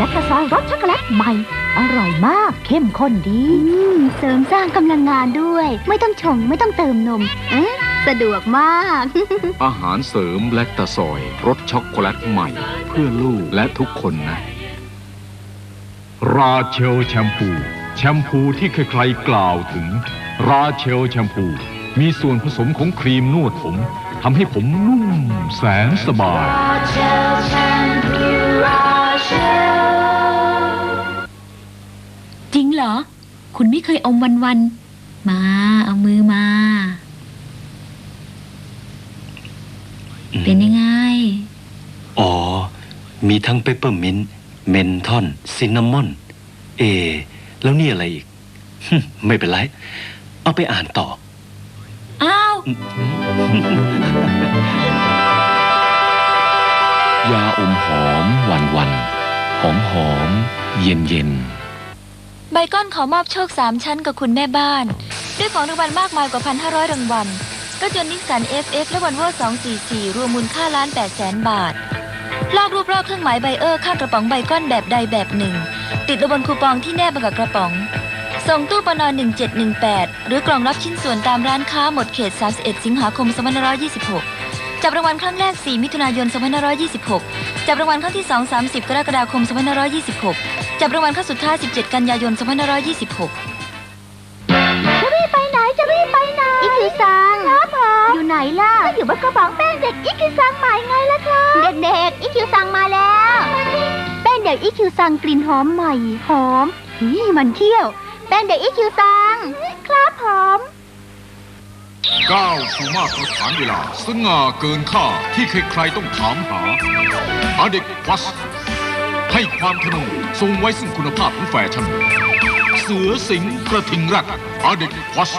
แลคตาซอยรสช็อกโกแลตใหม่ อร่อยมากเข้มข้นดี อืมเสริมสร้างกำลังงานด้วย ไม่ต้องชงไม่ต้องเติมนม เอ๊ะสะดวกมาก อาหารเสริมแลคตาซอยรสช็อกโกแลตใหม่ เพื่อลูกและทุกคนนะ ราเชลแชมพู แชมพูที่ใครๆกล่าวถึง ราเชลแชมพู มีส่วนผสมของครีมนวดผมทำให้ผมนุ่มแสนสบาย เหรอ คุณไม่เคยอมวันวันๆมา เอามือมา เป็นยังไง อ๋อ มีทั้งเปปเปอร์มินต์เมนทอน ซินนามอน เอ แล้วนี่อะไรอีก ไม่เป็นไร เอาไปอ่านต่อ อ้าว ยาอมหอมวันวันหอมหอม เย็นเย็น ใบก้อนขอมอบโชคสามชั้นกับคุณแม่บ้าน ด้วยของรางวัลมากมายกว่า 1,500 รางวัลรถยนต์นิสสัน FX และวันเวอร์244 รวมมูลค่าล้าน8แสนบาท ลอกรูปรอบเครื่องหมายไบเออร์ข้างกระป๋องใบก้อนแบบใดแบบหนึ่ง ติดระบนคูปองที่แนบมากับกระป๋อง ส่งตู้ปน1718 หรือกล่องรับชิ้นส่วนตามร้านค้าหมดเขต 31 สิงหาคม 2526 จับรางวัลครั้งแรก 4 มิถุนายน 2526 จับรางวัลครั้งที่ 2 30 กรกฎาคม 2526 จับรางวัลครั้งสุดท้าย 17 กันยายน 2526 จะรีบไปไหนจะรีบไปไหนอีคิวซังครับผมอยู่ไหนล่ะก็อยู่บนกระป๋องแป้งเด็กอีคิวซังใหม่ไงล่ะครับเด็กๆอีคิวซังมาแล้วแป้งเด็กอีคิวซังกลิ่นหอมใหม่หอมนี่มันเที่ยวแป้งเด็กอีคิวซังครับผมก้าวสู่มาตรฐานเวลา สง่าเกินค่าที่ใครๆต้องถามหาอาเด็กพลัส ให้ความทะนงทรงไว้ซึ่งคุณภาพของแฟชั่น เสือสิงห์กระทิงแรักอาเด็กพลัสฟ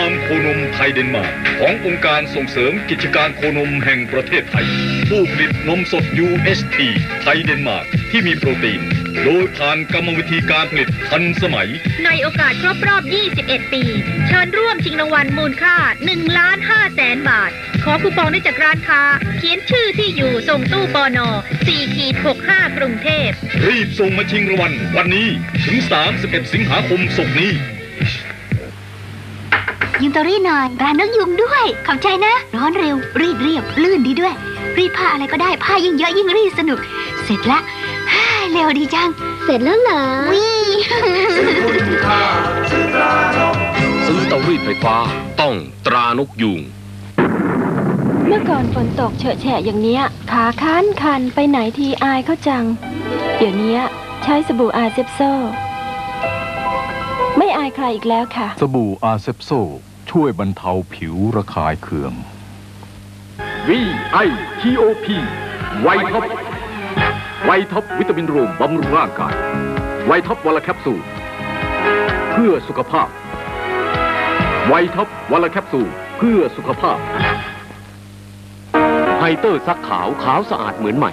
าร์มโคนมไทยเดนมาร์กขององค์การส่งเสริมกิจการโคนมแห่งประเทศไทย ผู้ผลิตนมสด UHT ไทยเดนมาร์กที่มีโปรตีน โดยผ่านกรรมวิธีการผลิตทันสมัย ในโอกาสครบรอบ 21 ปี เชิญร่วมชิงรางวัลมูลค่า 1 ล้าน5แสนบาท ขอคูปองได้จากร้านค้าเขียนชื่อที่อยู่ส่งตู้ปอนอ4ขีด65 กรุงเทพ รีบส่งมาชิงรางวัลวันนี้ถึง 31 สิงหาคมศกนี้ ยืมเตอรี่หน่อยร้านน้องยุงด้วย ขอบใจนะ ร้อนเร็ว รีดเรียบ ลื่นดีด้วย รีดผ้าอะไรก็ได้ ผ้ายิ่งเยอะยิ่งรีดสนุก เสร็จละฮ่าเร็วดีจัง เสร็จแล้วเหรอวิซื้อเตารีดไฟฟ้า ต้องตรานกยูง เมื่อก่อนฝนตกเฉอะแฉะอย่างเนี้ย ขาคันคันไปไหนทีอายเขาจัง เดี๋ยวนี้ใช้สบู่อาเซปโซ ไม่อายใครอีกแล้วค่ะ สบู่อาเซปโซ ช่วยบรรเทาผิวระคายเคือง VITOP ไวท็อปไวท็อปวิตามินรวมบำรุงร่างกาย ไวท็อปวันละแคปซูล เพื่อสุขภาพ ไวท็อปวันละแคปซูล เพื่อสุขภาพ ไฮเตอร์ซักขาวขาวสะอาดเหมือนใหม่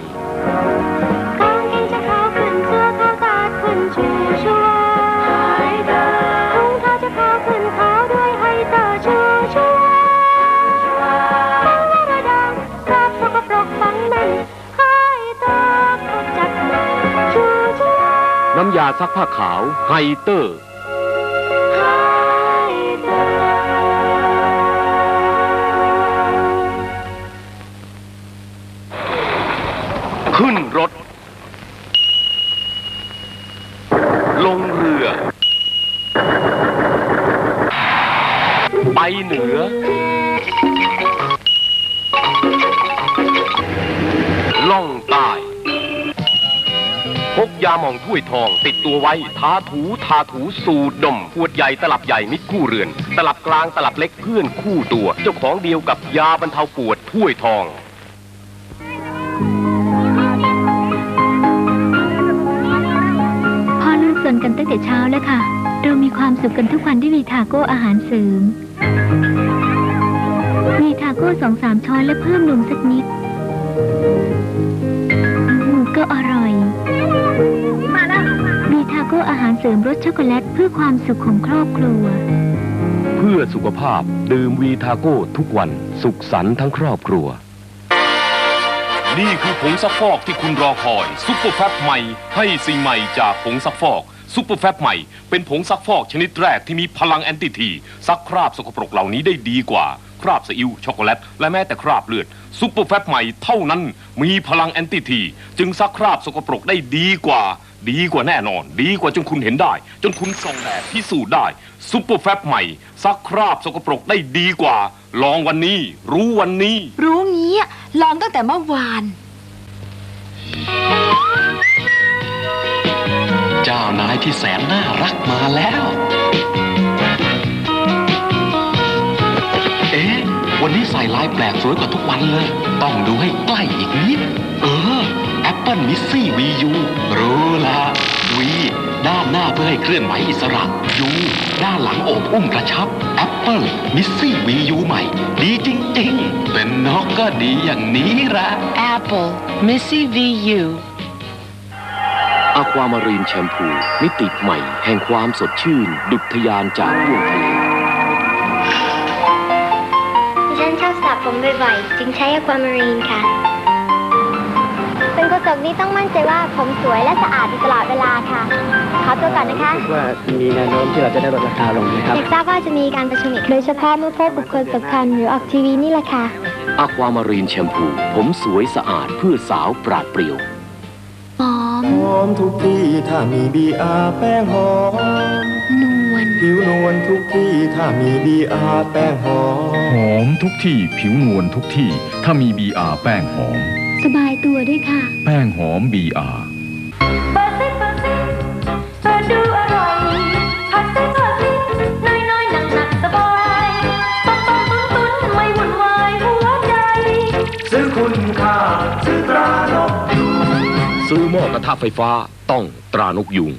กางเกงจะขาวขึ้นเสื้อขาวสะอาดขึ้นชูชัวไฮเตอร์รองเท้าจะขาวขึ้นขาวด้วยไฮเตอร์ชูชัวทั้งแว่นดับราบสกปรกฟังแน่นไฮเตอร์ก็จัดชูชัวน้ำยาซักผ้าขาวไฮเตอร์ ขึ้นรถ ลงเรือ ไปเหนือ ล่องใต้พกยาหมองถ้วยทอง ติดตัวไว้ ทาถูทาถูสูดดมขวดใหญ่ตลับใหญ่มิตรคู่เรือน ตลับกลางตลับเล็กเพื่อนคู่ตัว เจ้าของเดียวกับยาบรรเทาปวดถ้วยทอง แต่เช้าแล้วค่ะ เรามีความสุขกันทุกวันที่วีทาโก้อาหารเสริมมีทาโก้สองสามช้อนและเพิ่มนมสักนิดอืมก็อร่อยมีทาโก้อาหารเสริมรสช็อกโกแลตเพื่อความสุขของครอบครัว เพื่อสุขภาพดื่มวีทาโก้ทุกวันสุขสันต์ทั้งครอบครัว นี่คือผงซักฟอกที่คุณรอคอยซุปเปอร์แฟบใหม่ ให้สิ่งใหม่จากผงซักฟอก ซุปเปอร์แฟบใหม่ เป็นผงซักฟอกชนิดแรกที่มีพลังแอนติที ซักคราบสกปรกเหล่านี้ได้ดีกว่า คราบซีอิ๊วช็อกโกแลต และแม้แต่คราบเลือดซุปเปอร์แฟบใหม่เท่านั้นมีพลังแอนติที จึงซักคราบสกปรกได้ดีกว่า ดีกว่าแน่นอน ดีกว่าจนคุณเห็นได้ จนคุณส่องแดดพิสูจน์ได้ซุปเปอร์แฟบใหม่ ซักคราบสกปรกได้ดีกว่า ลองวันนี้ รู้วันนี้ รู้งี้อะลองตั้งแต่เมื่อวาน เจ้านายที่แสนน่ารักมาแล้ว เอ๊ะ วันนี้ใส่ลายแปลกสวยกว่าทุกวันเลย ต้องดูให้ใกล้อีกนิด เออ Apple Missy VU รู้ละวีด้านหน้าเพื่อให้เคลื่อนไหวอิสระ U ด้านหลังโอบอุ้มกระชับ Apple Missy VU ใหม่ ดีจริง ๆ เป็นนกก็ดีอย่างนี้ละ Apple Missy VU อความารีนแชมพู มิติใหม่แห่งความสดชื่น ดุจทยานจากห้วงทะเลดิฉันชอบสระผมบ่อยๆ จึงใช้อความารีนค่ะ เป็นโฆษกนี่ต้องมั่นใจว่าผมสวยและสะอาดอยู่ตลอดเวลาค่ะ ขอตัวก่อนนะคะ ว่ามีแนวโน้มที่เราจะได้ลดราคาลงไหมครับ อยากทราบว่าจะมีการประชุมอีกโดยเฉพาะเมื่อพบบุคคลสำคัญหรือออกทีวีนี่แหละค่ะ อความารีนแชมพู ผมสวยสะอาดเพื่อสาวปราดเปรียวหอมห อมทุกที่ถ้ามีบีอาแป้งหอมนวลผิวนวลทุกที่ถ้ามีบีอาแป้งหอมหอมทุกที่ผิวนวลทุกที่ ถ้ามี BR แป้งหอม สบายตัวด้วยค่ะ แป้งหอม BR เปิ ซื้อหม้อกระทะไฟฟ้าต้องตรานกยุง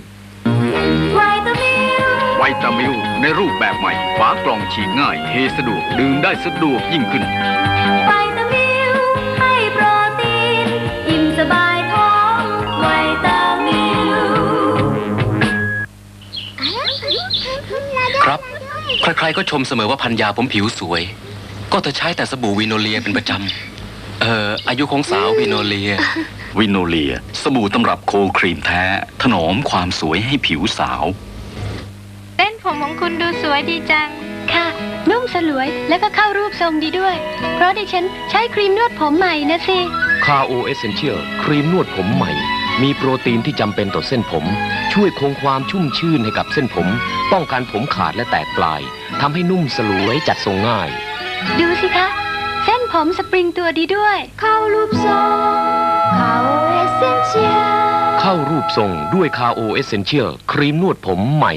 ไวตามิลไวตามิลในรูปแบบใหม่ฝากล่องฉีกง่ายเทสะดวกดื่มได้สะดวกยิ่งขึ้นไวตามิลให้โปรตีนอิ่มสบายท้องไวตามิลครับ ใครๆก็ชมเสมอว่าพันยาผมผิวสวย ก็เธอใช้แต่สบู่วิโนเลียเป็นประจำ เอ่ออายุของสาววิโนเลีย วิโนเลีย สบู่ตำรับโคครีมแท้ ถนอมความสวยให้ผิวสาว เส้นผมของคุณดูสวยดีจัง ค่ะ นุ่มสลวยแล้วก็เข้ารูปทรงดีด้วย เพราะดิฉันใช้ครีมนวดผมใหม่นะสิ คาโอเอเซนเชียลครีมนวดผมใหม่ มีโปรตีนที่จำเป็นต่อเส้นผม ช่วยคงความชุ่มชื่นให้กับเส้นผม ป้องกันผมขาดและแตกปลายทำให้นุ่มสลวยจัดทรงง่าย ดูสิคะ เส้นผมสปริงตัวดีด้วย เข้ารูปทรงเขา เอเซนเชียเข้ารูปทรงด้วยคาโอเอเซนเชียลครีมนวดผมใหม่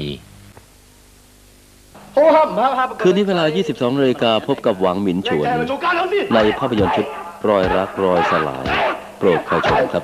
คืนนี้เวลา 22นาฬิกาพบกับหวังหมินฉวน ในภาพยนตร์ชุดรอยรักรอยสลาย โปรดคอยชมครับ